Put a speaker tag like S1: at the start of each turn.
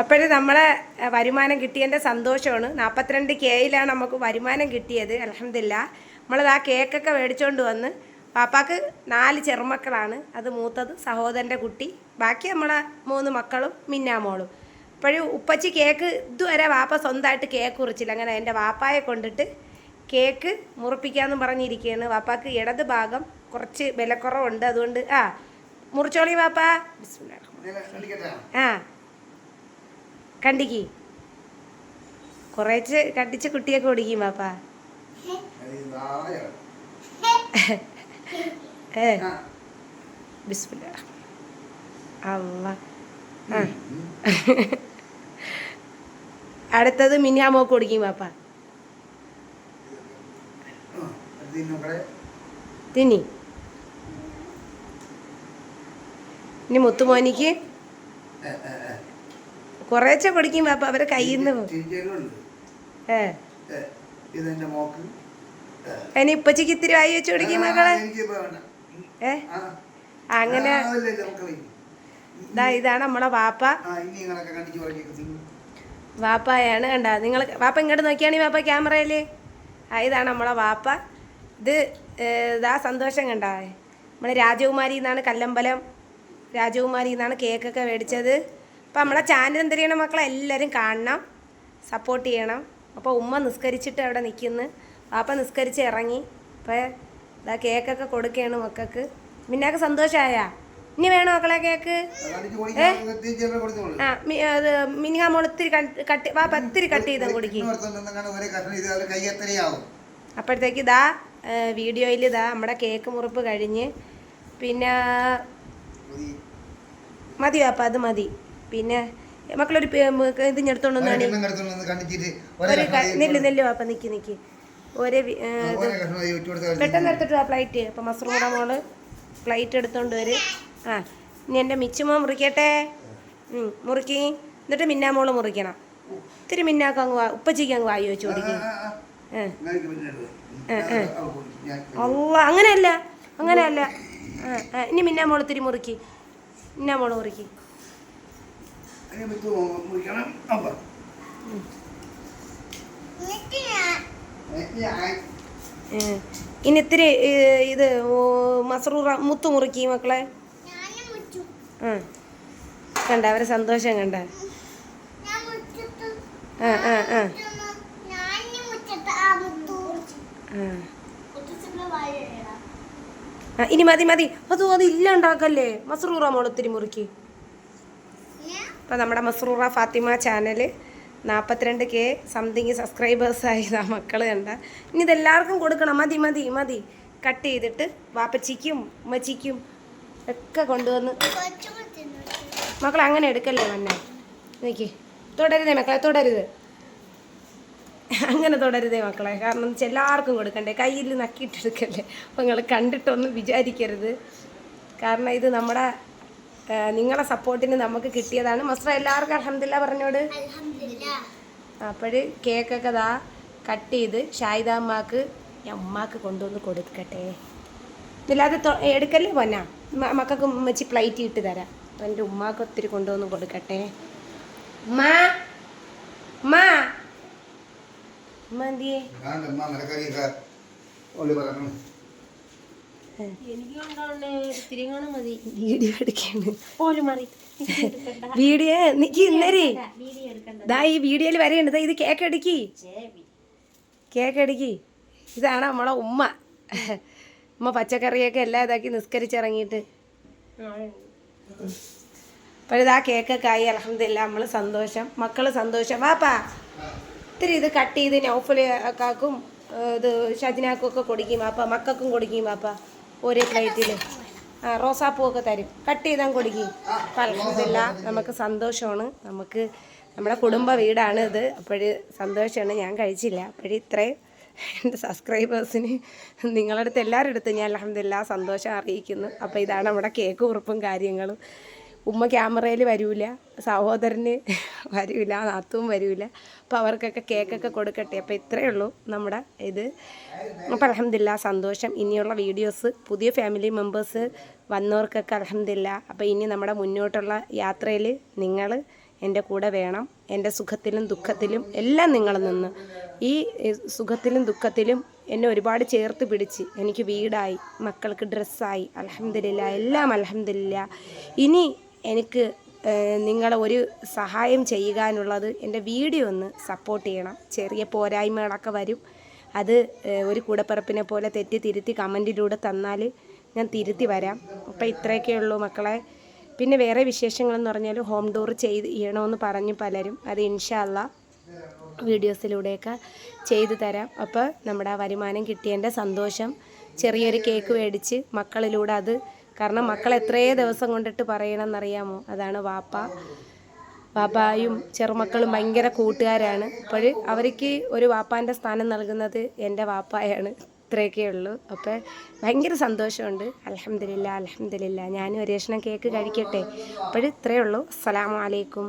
S1: അപ്പോഴും നമ്മളെ വരുമാനം കിട്ടിയതിന്റെ സന്തോഷമാണ്. നാൽപ്പത്തിരണ്ട് കെയിലാണ് നമുക്ക് വരുമാനം കിട്ടിയത് അലഹമില്ല നമ്മളത് ആ കേക്കൊക്കെ മേടിച്ചുകൊണ്ട് വന്ന് പാപ്പാക്ക് നാല് ചെറുമക്കളാണ്. അത് മൂത്തത് സഹോദരന്റെ കുട്ടി. ബാക്കി നമ്മളെ മൂന്ന് മക്കളും മിന്നാമോളും. അപ്പോഴും ഉപ്പച്ചി കേക്ക് ഇതുവരെ വാപ്പ സ്വന്തമായിട്ട് കേക്ക് കുറിച്ചില്ല. അങ്ങനെ എന്റെ വാപ്പായെ കൊണ്ടിട്ട് കേക്ക് മുറിപ്പിക്കാമെന്ന് പറഞ്ഞിരിക്കുകയാണ്. വാപ്പാക്ക് ഇടത് ഭാഗം കുറച്ച് വിലക്കുറവുണ്ട്. അതുകൊണ്ട് ആ മുറിച്ചോളി വാപ്പ ആ. കണ്ടിക്ക്. കുറേച്ച് കണ്ടിച്ച് കുട്ടിയൊക്കെ ഓടിക്കും
S2: ഇതായാണ്.
S1: ഏ. ബിസ്മില്ല. അല്ല ആ. അടുത്തത് മിനിയാമോക്ക് കൊടുക്കും പാപ്പാ. തിന്നി. ഇനി മുത്തുമോനിക്ക്
S2: ഏ,
S1: പഠിക്കും അപ്പൊ അവരെ കയ്യിൽ നിന്ന്. ഏ.
S2: ഇതെന്റെ മോക്ക്.
S1: ഇനി ഇപ്പച്ചിക്ക് ഇത്തിരി വായി വെച്ച് കൊടുക്കും
S2: എനിക്കിപ്പോ വേണ്ട.
S1: ഏ? അങ്ങനെ ഇതാണ് നമ്മളെ വാപ്പ. വാപ്പായാണ് കണ്ട. നിങ്ങൾ വാപ്പ ഇങ്ങോട്ട് നോക്കിയാണ് വാപ്പ ക്യാമറയിൽ? ആ ഇതാണ് നമ്മളെ വാപ്പ. ഇത് ഇതാ സന്തോഷം കണ്ട. നമ്മളെ രാജകുമാരി എന്നാണ് കല്ലമ്പലം രാജകുമാരി എന്നാണ് കേക്കൊക്കെ മേടിച്ചത്. അപ്പം നമ്മളെ ചാനൽ എന്ത് ചെയ്യണം മക്കളെ? എല്ലാവരും കാണണം. സപ്പോർട്ട് ചെയ്യണം. അപ്പോൾ ഉമ്മ നിസ്കരിച്ചിട്ട് അവിടെ നിൽക്കുന്നു. പാപ്പ നിസ്കരിച്ച് ഇറങ്ങി. അപ്പോൾ ഇതാ കേക്കൊക്കെ കൊടുക്കുകയാണ് മക്കൾക്ക്. മിന്നാക്ക് സന്തോഷമായ ഇനി വേണോ മക്കളെ കേക്ക്. ആ അത് മിനിങ്ങാമോൾ ഇത്തിരി കട്ട്- കട്ട് വാപ്പ ഇത്തിരി കട്ട് ചെയ്ത് കുടിക്കും. അപ്പോഴത്തേക്ക് ഇതാ വീഡിയോയിൽ ഇതാ നമ്മുടെ കേക്ക് മുറിപ്പ് കഴിഞ്ഞ്. പിന്നെ
S2: മതി.
S1: വാപ്പ അത് മതി. പിന്നെ മക്കളൊരു ഇത് ഞെടുത്തോണ്ടെന്നാണ്
S2: ഒരേ
S1: നെല്ല് നെല്ല് നിൽക്കി നിൽക്കി
S2: ആ, ഫ്ലൈറ്റ്
S1: പെട്ടെന്ന് എടുത്തിട്ട് വാ പ്ലേറ്റ്. അപ്പം മസറൂട മോൾ പ്ലേറ്റ് എടുത്തോണ്ട് വരും. ആ ഇനി എന്റെ മിച്ചുമോ മുറിക്കട്ടെ? മുറിക്കി. എന്നിട്ട് മിന്നാമോൾ മുറിക്കണം. ഇത്തിരി മിന്നാക്ക അങ്ങ് വാ ഉപ്പച്ചിക്ക് അങ്ങ് വായി വെച്ച്
S2: ആ,
S1: കൊടുക്കും
S2: ആ, ആ.
S1: അല്ല അങ്ങനെയല്ല അങ്ങനെയല്ല. ആ, ആ, ഇനി മിന്നാമോൾ ഇത്തിരി മുറുക്കി. മുറുക്കി.
S2: ഏ, ഞാൻ
S1: ഏ, ഇനി ഇത്തിരി ഇത് ഓ, മസറൂറ മുത്തു മുറുക്കി മക്കളെ. ആ കണ്ട അവരെ സന്തോഷം കണ്ട. ആ ആ ആ. ഇനി മതി മതി. അതോ അത് ഇല്ലാണ്ടാക്കല്ലേ? മസറൂറ മോളൊത്തിരി മുറുക്കി. അപ്പം നമ്മുടെ മസറൂറ ഫാത്തിമ ചാനൽ നാൽപ്പത്തിരണ്ട് കെ സംതിങ് സബ്സ്ക്രൈബേഴ്സായി ആ മക്കൾ കണ്ട. ഇനി ഇതെല്ലാവർക്കും കൊടുക്കണം. മതി മതി മതി. കട്ട് ചെയ്തിട്ട് വാപ്പച്ചിക്കും ഉമ്മച്ചിക്കും ഒക്കെ കൊണ്ടുവന്ന് മക്കൾ അങ്ങനെ എടുക്കല്ലേ വന്നെ? നോക്കി തുടരുതേ മക്കളെ തുടരുത്. അങ്ങനെ തുടരുതേ മക്കളെ. കാരണം എന്ന് വെച്ചാൽ എല്ലാവർക്കും കൊടുക്കണ്ടേ? കയ്യിൽ നക്കിയിട്ടെടുക്കല്ലേ അപ്പം നിങ്ങൾ കണ്ടിട്ടൊന്നും വിചാരിക്കരുത്. കാരണം ഇത് നമ്മുടെ നിങ്ങളെ സപ്പോർട്ടിന് നമുക്ക് കിട്ടിയതാണ്. മസ്ത്ര എല്ലാവർക്കും അലഹമില്ല പറഞ്ഞോട്. അപ്പോൾ കേക്കൊക്കെ ദാ കട്ട് ചെയ്ത് ഷായിദാമ്മക്ക് അമ്മയ്ക്ക് കൊണ്ടുവന്ന് കൊടുക്കട്ടെ. ഇതില്ലാതെ എടുക്കല്ലേ പൊന്നാ? മ- മക്കൾക്ക് ഉമ്മച്ചി പ്ലേറ്റ് ഇട്ട് തരാം. എന്റെ ഉമ്മാക്ക് ഒത്തിരി കൊണ്ടുവന്ന് കൊടുക്കട്ടെ. മാ ഉമ്മാ ഉമ്മ എന്തിയേ
S2: ഞാൻ അമ്മ മരക്കറിയൊക്കെ ഓളി പറഞ്ഞു
S1: എനിക്ക് ഇത്തിരി മതി. വീഡിയോ എടുക്കാണ് പോലും മാറി. വീഡിയോ നിക്ക് ഇന്നേരേ. ദാ ഈ വീഡിയോയിൽ വരെയുണ്ട്. ദാ ഇത് കേക്ക് അടിക്കി കേക്ക് അടിക്കി ഇതാണ് നമ്മളെ ഉമ്മ. ഉമ്മ പച്ചക്കറിയൊക്കെ എല്ലാം ഇതാക്കി നിസ്കരിച്ചിറങ്ങിയിട്ട്. അപ്പോഴിതാ കേക്കൊക്കെ ആയി. അലഹമില്ല നമ്മൾ സന്തോഷം. മക്കൾ സന്തോഷം. വാപ്പാ. ഇത്തിരി ഇത് കട്ട് ചെയ്ത് നൗഫലക്കാക്കും ഇത് ഷജിനാക്കും ഒക്കെ കൊടുക്കും അപ്പ മക്കൾക്കും കൊടുക്കും അപ്പ ഒരേ പ്ലേറ്റിൽ ആ റോസാപ്പൂവൊക്കെ തരും. കട്ട് ചെയ്താൽ കൊടുക്കും അപ്പം നമുക്ക് സന്തോഷമാണ്. നമുക്ക് നമ്മുടെ കുടുംബ വീടാണ് ഇത്. അപ്പോഴ് സന്തോഷമാണ്. ഞാൻ കഴിച്ചില്ല. അപ്പോഴ് ഇത്രയും എന്റെ സബ്സ്ക്രൈബേഴ്സിന് നിങ്ങളുടെ അടുത്ത് എല്ലാവരുടെ അടുത്തും ഞാൻ അലഹമില്ല സന്തോഷം അറിയിക്കുന്നു. അപ്പോൾ ഇതാണ് നമ്മുടെ കേക്ക് കുറിപ്പും കാര്യങ്ങളും. ഉമ്മ ക്യാമറയിൽ വരൂല സഹോദരന് വരൂല നാത്തും വരൂല. അപ്പോൾ അവർക്കൊക്കെ കേക്കൊക്കെ കൊടുക്കട്ടെ. അപ്പോൾ ഇത്രയേ ഉള്ളൂ നമ്മുടെ ഇത്. അപ്പോൾ അലഹമില്ല സന്തോഷം. ഇനിയുള്ള വീഡിയോസ് പുതിയ ഫാമിലി മെമ്പേഴ്സ് വന്നവർക്കൊക്കെ അലഹമില്ല അപ്പോൾ ഇനി നമ്മുടെ മുന്നോട്ടുള്ള യാത്രയിൽ നിങ്ങൾ എന്റെ കൂടെ വേണം. എന്റെ സുഖത്തിലും ദുഃഖത്തിലും എല്ലാം നിങ്ങൾ നിന്ന്. ഈ സുഖത്തിലും ദുഃഖത്തിലും എന്നെ ഒരുപാട് ചേർത്ത് പിടിച്ച് എനിക്ക് വീടായി മക്കൾക്ക് ഡ്രസ്സായി അലഹമില്ല എല്ലാം അലഹമില്ല ഇനി എനിക്ക് നിങ്ങളെ ഒരു സഹായം ചെയ്യാനുള്ളത് എന്റെ വീഡിയോ ഒന്ന് സപ്പോർട്ട് ചെയ്യണം. ചെറിയ പോരായ്മകളൊക്കെ വരും. അത് ഒരു കൂടപ്പിറപ്പിനെ പോലെ തെറ്റി തിരുത്തി കമന്റിലൂടെ തന്നാൽ ഞാൻ തിരുത്തി വരാം. അപ്പോൾ ഇത്രയൊക്കെ ഉള്ളൂ മക്കളെ. പിന്നെ വേറെ വിശേഷങ്ങളെന്ന് പറഞ്ഞാൽ ഹോം ടൂർ ചെയ്ത് ചെയ്യണമെന്ന് പറഞ്ഞു പലരും. അത് ഇൻഷാല്ല വീഡിയോസിലൂടെയൊക്കെ ചെയ്തു തരാം. അപ്പോൾ നമ്മുടെ വരുമാനം കിട്ടിയതിന്റെ സന്തോഷം. ചെറിയൊരു കേക്ക് മേടിച്ച് മക്കളിലൂടെ അത് കാരണം മക്കൾ എത്രയേ ദിവസം കൊണ്ടിട്ട് പറയണമെന്നറിയാമോ അതാണ് വാപ്പ. വാപ്പായും ചെറുമക്കളും ഭയങ്കര കൂട്ടുകാരാണ്. അപ്പോൾ അവർക്ക് ഒരു വാപ്പാന്റെ സ്ഥാനം നൽകുന്നത് എന്റെ വാപ്പായാണ്. ഇത്രയൊക്കെ ഉള്ളൂ. അപ്പോൾ ഭയങ്കര സന്തോഷമുണ്ട്. അലഹമില്ല അലഹമില്ല ഞാനും ഒരു കഷ്ണം കേക്ക് കഴിക്കട്ടെ. അപ്പോൾ ഇത്രയേ ഉള്ളൂ. അസ്സലാമു അലൈക്കും.